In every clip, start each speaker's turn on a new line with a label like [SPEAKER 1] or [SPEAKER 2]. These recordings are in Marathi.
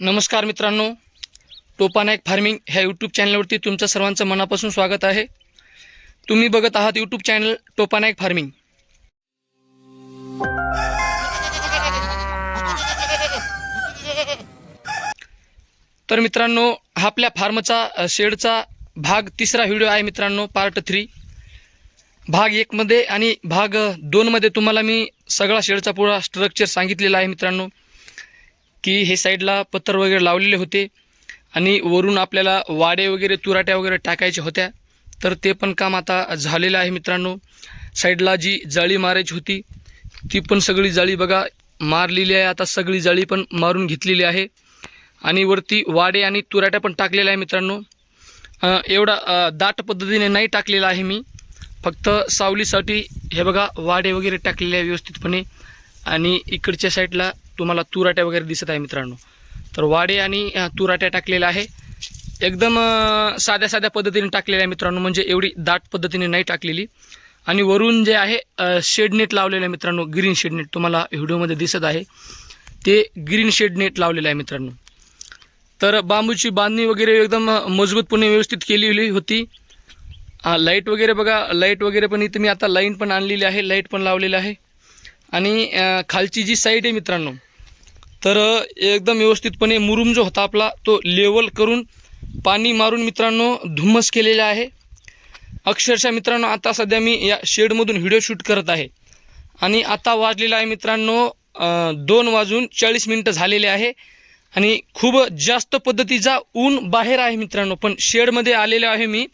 [SPEAKER 1] नमस्कार मित्रांनो. टोपानायक फार्मिंग ह्या यूट्यूब चॅनलवरती तुमचं सर्वांचं मनापासून स्वागत आहे. तुम्ही बघत आहात यूट्यूब चॅनल टोपानायक फार्मिंग. तर मित्रांनो हा आपल्या फार्मचा शेडचा भाग तिसरा व्हिडिओ आहे मित्रांनो पार्ट थ्री भाग एकमध्ये आणि भाग दोनमध्ये तुम्हाला मी सगळा शेडचा पुरा स्ट्रक्चर सांगितलेला आहे मित्रांनो. की हे साईडला पत्तर वगैरे लावलेले होते आणि वरून आपल्याला वाडे वगैरे तुराट्या वगैरे टाकायच्या होत्या. तर ते पण काम आता झालेलं आहे मित्रांनो. साईडला जी जाळी मारायची होती ती पण सगळी जाळी बघा मारलेली आहे. आता सगळी जाळी पण मारून घेतलेली आहे. आणि वरती वाडे आणि तुराट्या पण टाकलेल्या आहे मित्रांनो. एवढा दाट पद्धतीने नाही टाकलेला आहे मी. फक्त सावलीसाठी हे बघा वाडे वगैरे टाकलेले आहे व्यवस्थितपणे. आणि इकडच्या साईडला तुम्हाला तुराट्या वगैरे दिसत आहे मित्रांनो. तर वाडे आणि तुराट्या टाकलेल्या आहे. एकदम साध्या साध्या पद्धतीने टाकलेल्या आहे मित्रांनो म्हणजे एवढी दाट पद्धतीने नाही टाकलेली. आणि वरून जे आहे शेडनेट लावलेलं आहे मित्रांनो ग्रीन शेडनेट तुम्हाला व्हिडिओमध्ये दिसत आहे. ते ग्रीन शेडनेट लावलेलं आहे मित्रांनो. तर बांबूची बांधणी वगैरे एकदम मजबूतपणे व्यवस्थित केलेली होती. लाइट वगैरे बघा लाइट वगैरे पण इथे मी आता लाईन पण आणलेली आहे लाइट पण लावलेलं आहे. आणि खालची जी साईड आहे मित्रांनो तर एकदम व्यवस्थितपणे मुरुम जो होता आपला तो लेवल करून पाणी मारून मित्रांनो धुम्मस केलेला आहे. अक्षरशः मित्रांनो आता सध्या मी या शेडमधून व्हिडिओ शूट करत आहे. आणि आता वाजलेला आहे मित्रांनो दोन वाजून चाळीस मिनटं झालेले आहे. आणि खूप जास्त पद्धतीचा ऊन बाहेर आहे मित्रांनो पण शेडमध्ये आलेलो आहे मी.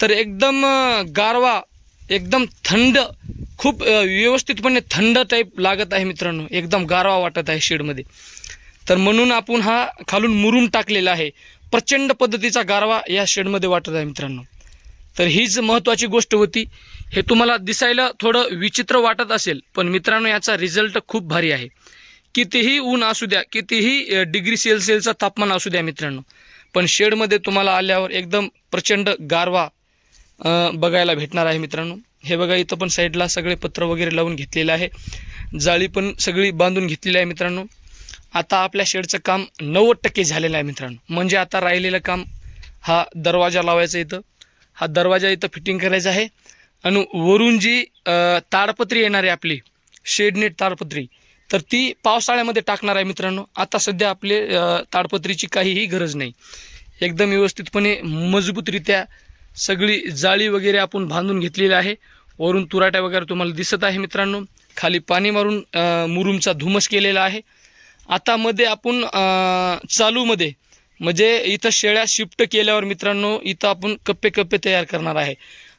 [SPEAKER 1] तर एकदम गारवा एकदम थंड खूप व्यवस्थितपणे थंड टाईप लागत आहे मित्रांनो. एकदम गारवा वाटत आहे शेडमध्ये तर म्हणून आपण हा खालून मुरून टाकलेला आहे. प्रचंड पद्धतीचा गारवा या शेडमध्ये वाटत आहे मित्रांनो. तर हीच महत्त्वाची गोष्ट होती. हे तुम्हाला दिसायला थोडं विचित्र वाटत असेल पण मित्रांनो याचा रिझल्ट खूप भारी आहे. कितीही ऊन असू द्या कितीही डिग्री सेल्सिअसचं तापमान असू द्या मित्रांनो पण शेडमध्ये तुम्हाला आल्यावर एकदम प्रचंड गारवा बघायला भेटणार आहे मित्रांनो. हे बघा इथं पण साईडला सगळे पत्र वगैरे लावून घेतलेलं आहे. जाळी पण सगळी बांधून घेतलेली आहे मित्रांनो. आता आपल्या शेडचं काम नव्वद टक्के झालेलं आहे मित्रांनो. म्हणजे आता राहिलेलं काम हा दरवाजा लावायचा इथं. हा दरवाजा इथं फिटिंग करायचा आहे. आणि वरून जी ताडपत्री येणार आहे आपली शेडनेट ताडपत्री तर ती पावसाळ्यामध्ये टाकणार आहे मित्रांनो. आता सध्या आपले ताडपत्रीची काहीही गरज नाही. एकदम व्यवस्थितपणे मजबूतरित्या सगळी जाळी वगैरे आपण बांधून घेतलेली आहे. वरून तुराट्या वगैरे तुम्हाला दिसत आहे मित्रांनो. खाली पाणी मारून मुरुमचा धुमस केलेला आहे. आता मध्ये आपण चालूमध्ये म्हणजे इथं शेळ्या शिफ्ट केल्यावर मित्रांनो इथं आपण कप्पे कप्पे तयार करणार आहे.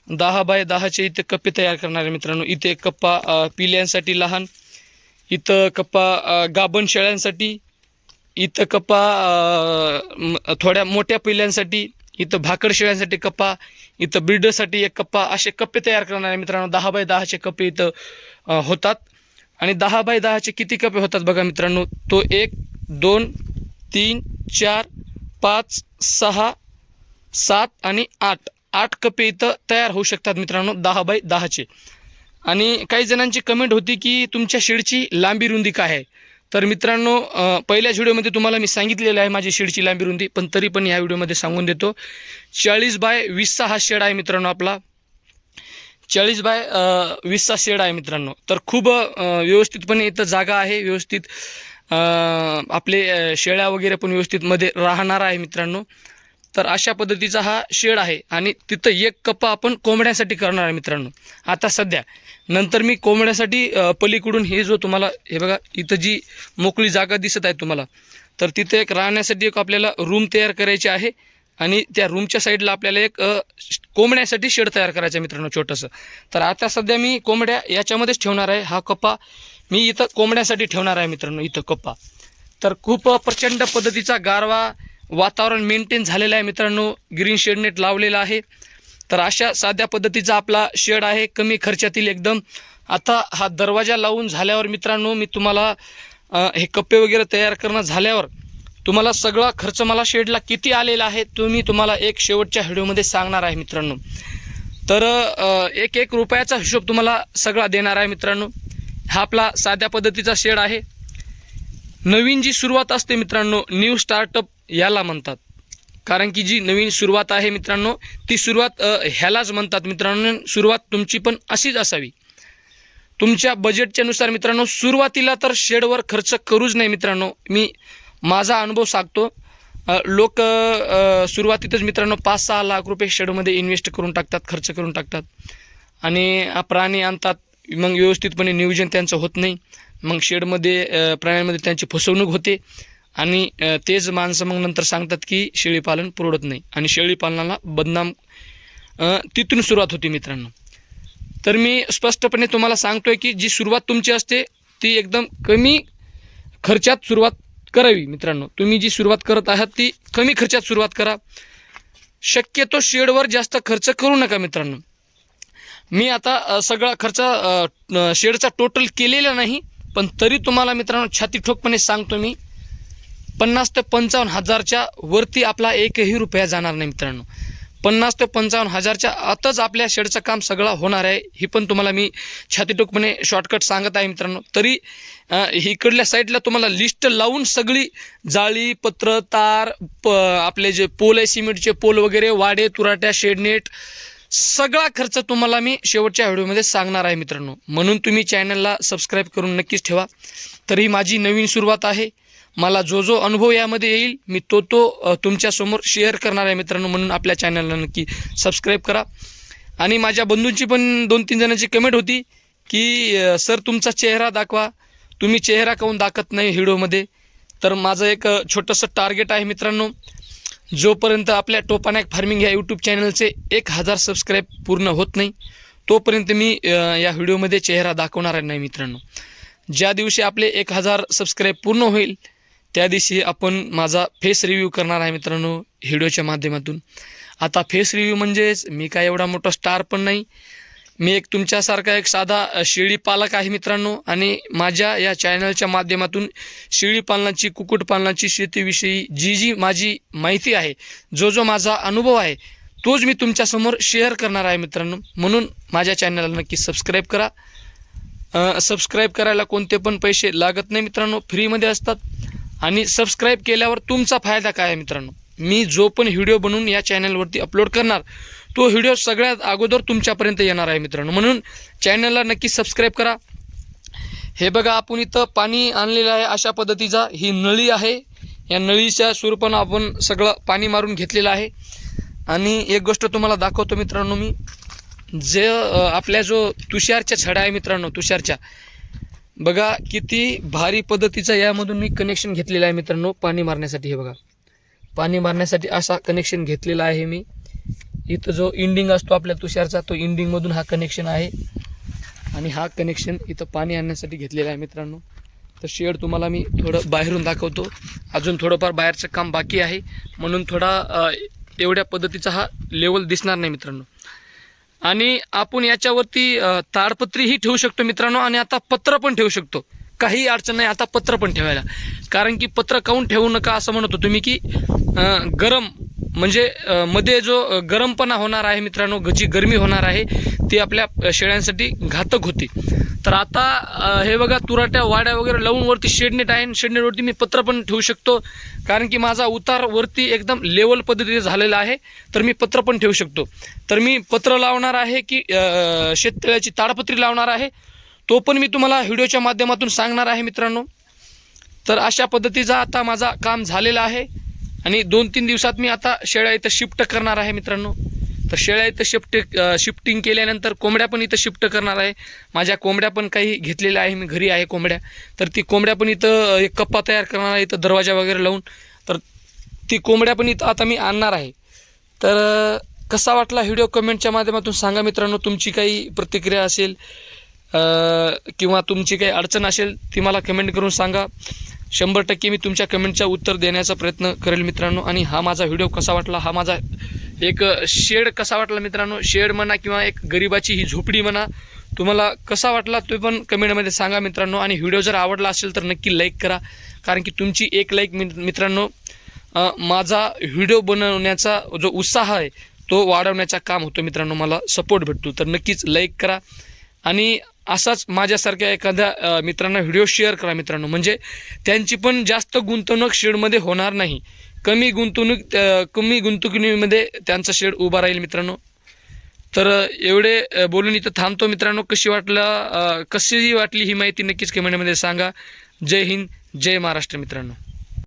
[SPEAKER 1] दहा बाय दहाचे इथे कप्पे तयार करणार आहे मित्रांनो. इथे कप्पा पिल्यांसाठी लहान इथं कप्पा गाबण गाभण शेळ्यांसाठी इथं कप्पा थोड्या मोठ्या पिल्यांसाठी इथं भाकड शेळ्यांसाठी कप्पा इथं ब्रिडरसाठी एक कप्पा असे कप्पे तयार करणारे मित्रांनो दहा बाय दहाचे कप्पे इथं होतात. आणि दहा बाय दहाचे किती कप्पे होतात बघा मित्रांनो तो एक दोन तीन चार पाच सहा सात आणि आठ. आठ कप्पे इथं तयार होऊ शकतात मित्रांनो दहा बाय दहाचे. आणि काही जणांची कमेंट होती की तुमच्या शेडची लांबी रुंदी काय आहे? तर मित्रांनो पहिल्याच व्हिडिओमध्ये तुम्हाला मी सांगितलेलं आहे माझी शेडची लांबी रुंदी पण तरी पण या व्हिडिओमध्ये सांगून देतो. चाळीस बाय वीसचा हा शेड आहे मित्रांनो आपला. चाळीस बाय वीसचा शेड आहे मित्रांनो. तर खूप व्यवस्थितपणे इथं जागा आहे व्यवस्थित आपले शेळ्या वगैरे पण व्यवस्थित मध्ये राहणार आहे मित्रांनो. तर अशा पद्धतीचा हा शेड आहे आणि तिथं एक कप्पा आपण कोंबड्यासाठी करणार आहे मित्रांनो. आता सध्या नंतर मी कोंबड्यासाठी पलीकडून हे जो तुम्हाला हे बघा इथं जी मोकळी जागा दिसत आहे तुम्हाला तर तिथे एक राहण्यासाठी एक आपल्याला रूम तयार करायची आहे आणि त्या रूमच्या साईडला आपल्याला एक कोंबड्यासाठी शेड तयार करायचं आहे मित्रांनो छोटंसं. तर आता सध्या मी कोंबड्या याच्यामध्येच ठेवणार आहे हा कप्पा मी इथं कोंबड्यासाठी ठेवणार आहे मित्रांनो इथं कप्पा. तर खूप प्रचंड पद्धतीचा गारवा वातावरण मेंटेन झालेलं आहे मित्रांनो ग्रीन शेडनेट लावलेला आहे. तर अशा साध्या पद्धतीचा आपला शेड आहे कमी खर्चातील एकदम. आता हा दरवाजा लावून झाल्यावर मित्रांनो मी तुम्हाला हे कप्पे वगैरे तयार करणं झाल्यावर तुम्हाला सगळा खर्च मला शेडला किती आलेला आहे तो मी तुम्हाला एक शेवटच्या व्हिडिओमध्ये सांगणार आहे मित्रांनो. तर एक एक रुपयाचा हिशोब तुम्हाला सगळा देणार आहे मित्रांनो. हा आपला साध्या पद्धतीचा शेड आहे. नवीन जी सुरुवात असते मित्रांनो न्यू स्टार्टअप याला म्हणतात. कारण की जी नवीन सुरुवात आहे मित्रांनो ती सुरुवात ह्यालाच म्हणतात. मित्रांनो सुरुवात तुमची पण अशीच असावी. तुमच्या बजेटच्यानुसार मित्रांनो सुरुवातीला तर शेडवर खर्च करूच नाही मित्रांनो. मी माझा अनुभव सांगतो. लोक सुरुवातीतच मित्रांनो पाच सहा लाख रुपये शेडमध्ये इन्व्हेस्ट करून टाकतात खर्च करून टाकतात. आणि प्राणी आणतात मग व्यवस्थितपणे नियोजन त्यांचं होत नाही. मग शेडमध्ये प्राण्यांमध्ये त्यांची फसवणूक होते. आणि तेच माणसं मग नंतर सांगतात की शेळीपालन पुरवत नाही. आणि शेळीपालनाला बदनाम तिथून सुरुवात होती मित्रांनो. तर मी स्पष्टपणे तुम्हाला सांगतोय की जी सुरुवात तुमची असते ती एकदम कमी खर्चात सुरुवात करावी मित्रांनो. तुम्ही जी सुरुवात करत आहात ती कमी खर्चात सुरुवात करा. शक्यतो शेडवर जास्त खर्च करू नका मित्रांनो. मी आता सगळा खर्च शेडचा टोटल केलेला नाही पण तरी तुम्हाला मित्रांनो छाती ठोकपणे सांगतो मी. पन्नास ते पंचावन्न हजारच्या वरती आपला एकही रुपया जाणार नाही मित्रांनो. पन्नास ते पंचावन्न हजारच्या आतच आपल्या शेडचं काम सगळं होणार आहे ही पण तुम्हाला मी छातीटोकपणे शॉर्टकट सांगत आहे मित्रांनो. तरी इकडल्या साईडला तुम्हाला लिस्ट लावून सगळी जाळी पत्र तार प आपले जे पोल आहे सिमेंटचे पोल वगैरे वाडे तुराट्या शेडनेट सगळा खर्च तुम्हाला मी शेवटच्या व्हिडिओमध्ये सांगणार आहे मित्रांनो. म्हणून तुम्ही चॅनलला सबस्क्राईब करून नक्कीच ठेवा. तर ही माझी नवीन सुरुवात आहे. मला जो जो अनुभव यामध्ये येईल मी तो तो तुमच्यासमोर शेअर करणार आहे मित्रांनो म्हणून आपल्या चॅनलला नक्की सबस्क्राईब करा. आणि माझ्या बंधूंची पण दोन तीन जणांची कमेंट होती की सर तुमचा चेहरा दाखवा. तुम्ही चेहरा काहून दाखवत नाही व्हिडिओमध्ये तर माझं एक छोटंसं टार्गेट आहे मित्रांनो. जोपर्यंत आपल्या टोपानॅक फार्मिंग या यूट्यूब चॅनलचे एक हजार सबस्क्राईब पूर्ण होत नाही तोपर्यंत मी या व्हिडिओमध्ये चेहरा दाखवणार नाही मित्रांनो. ज्या दिवशी आपले एक हजार सबस्क्राईब पूर्ण होईल त्या दिवशी आपण माझा फेस रिव्ह्यू करणार आहे मित्रांनो व्हिडिओच्या माध्यमातून. आता फेस रिव्ह्यू म्हणजेच मी काय एवढा मोठा स्टार पण नाही. मी एक तुमच्यासारखा एक साधा शेळी पालक आहे मित्रांनो आणि माझ्या या चॅनलच्या माध्यमातून शेळी पालनाची कुक्कुटपालनाची शेतीविषयी जी जी माझी माहिती आहे जो जो माझा अनुभव आहे तोच मी तुमच्यासमोर शेअर करणार आहे मित्रांनो. म्हणून माझ्या चॅनलला नक्की सबस्क्राईब करा. सबस्क्राईब करायला कोणते पण पैसे लागत नाही मित्रांनो. फ्रीमध्ये असतात. आणि सबस्क्राईब केल्यावर तुमचा फायदा काय आहे मित्रांनो? मी जो पण व्हिडिओ बनवून या चॅनलवरती अपलोड करणार तो व्हिडिओ सगळ्यात अगोदर तुमच्यापर्यंत येणार आहे मित्रांनो. म्हणून चॅनलला नक्की सबस्क्राईब करा. हे बघा आपण इथं पाणी आणलेलं आहे अशा पद्धतीचा. ही नळी आहे. या नळीच्या स्वरूपानं आपण सगळं पाणी मारून घेतलेलं आहे. आणि एक गोष्ट तुम्हाला दाखवतो मित्रांनो मी. जे आपल्या जो तुषारच्या छड्या आहे मित्रांनो तुषारच्या बघा किती भारी पद्धतीचं यामधून मी कनेक्शन घेतलेलं आहे मित्रांनो पाणी मारण्यासाठी. हे बघा पाणी मारण्यासाठी असा कनेक्शन घेतलेला आहे मी. इथं जो इंडिंग असतो आपल्या तुषारचा तो इंडिंगमधून हा कनेक्शन आहे. आणि हा कनेक्शन इथं पाणी आणण्यासाठी घेतलेला आहे मित्रांनो. तर शेड तुम्हाला मी थोडं बाहेरून दाखवतो. अजून थोडंफार बाहेरचं काम बाकी आहे. म्हणून थोडा एवढ्या पद्धतीचा हा लेवल दिसणार नाही मित्रांनो. आणि आपण याच्यावरती ताडपत्रीही ठेवू शकतो मित्रांनो आणि आता पत्र पण ठेवू शकतो. काही अडचण नाही आता पत्र पण ठेवायला. कारण की पत्र काऊन ठेवू नका असं म्हणत होतो तुम्ही की गरम म्हणजे मध्ये जो गरमपणा होणार आहे मित्रांनो जी गरमी होणार आहे ती आपल्या शेळ्यांसाठी घातक होती. तर आता हे बघा तुराट्या वाड्या वगैरे लावून वरती शेडनेट आहे. शेडनेटवरती मी पत्र पण ठेवू शकतो. कारण की माझा उतार वरती एकदम लेवल पद्धतीने झालेला आहे. तर मी पत्र पण ठेवू शकतो. तर मी पत्र लावणार आहे की शेततळ्याची ताडपत्री लावणार आहे. तो पण मी तुम्हाला व्हिडिओच्या माध्यमातून सांगणार आहे मित्रांनो. तर अशा पद्धतीचा आता माझा काम झालेला आहे. आणि दोन तीन दिवसात मी आता शेळ्या इथं शिफ्ट करणार आहे मित्रांनो. तर शेळ्या इथं शिफ्ट शिफ्टिंग केल्यानंतर कोंबड्या पण इथं शिफ्ट करणार आहे. माझ्या कोंबड्या पण काही घेतलेल्या आहे मी घरी आहे कोंबड्या. तर ती कोंबड्या पण इथं एक कप्पा तयार करणार आहे इथं दरवाजा वगैरे लावून. तर ती कोंबड्या पण इथं आता मी आणणार आहे. तर कसा वाटला व्हिडिओ कमेंटच्या माध्यमातून सांगा मित्रांनो तुमची काही प्रतिक्रिया असेल किंवा तुमची काही अडचण असेल ती मला कमेंट करून सांगा. शंभर टक्के मी तुमच्या कमेंटचं उत्तर देण्याचा प्रयत्न करेल मित्रांनो. आणि हा माझा व्हिडिओ कसा वाटला? हा माझा एक शेड कसा वाटला मित्रांनो? शेड म्हणा किंवा एक गरिबाची ही झोपडी म्हणा तुम्हाला कसा वाटला तो पण कमेंटमध्ये सांगा मित्रांनो. आणि व्हिडिओ जर आवडला असेल तर नक्की लाईक करा कारण की तुमची एक लाईक मित्रांनो माझा व्हिडिओ बनवण्याचा जो उत्साह आहे तो वाढवण्याचा काम होतो मित्रांनो. मला सपोर्ट भेटतो. तर नक्कीच लाईक करा. आणि असाच माझ्यासारख्या एखाद्या मित्रांना व्हिडिओ शेअर करा मित्रांनो. म्हणजे त्यांची पण जास्त गुंतवणूक शेडमध्ये होणार नाही. कमी गुंतवणूक कमी गुंतवणुकीमध्ये त्यांचा शेड उभा राहील मित्रांनो. तर एवढे बोलून इथं थांबतो मित्रांनो. कशी वाटलं कशीही कशी वाटली ही माहिती नक्कीच कमेंटमध्ये सांगा. जय हिंद जय महाराष्ट्र मित्रांनो.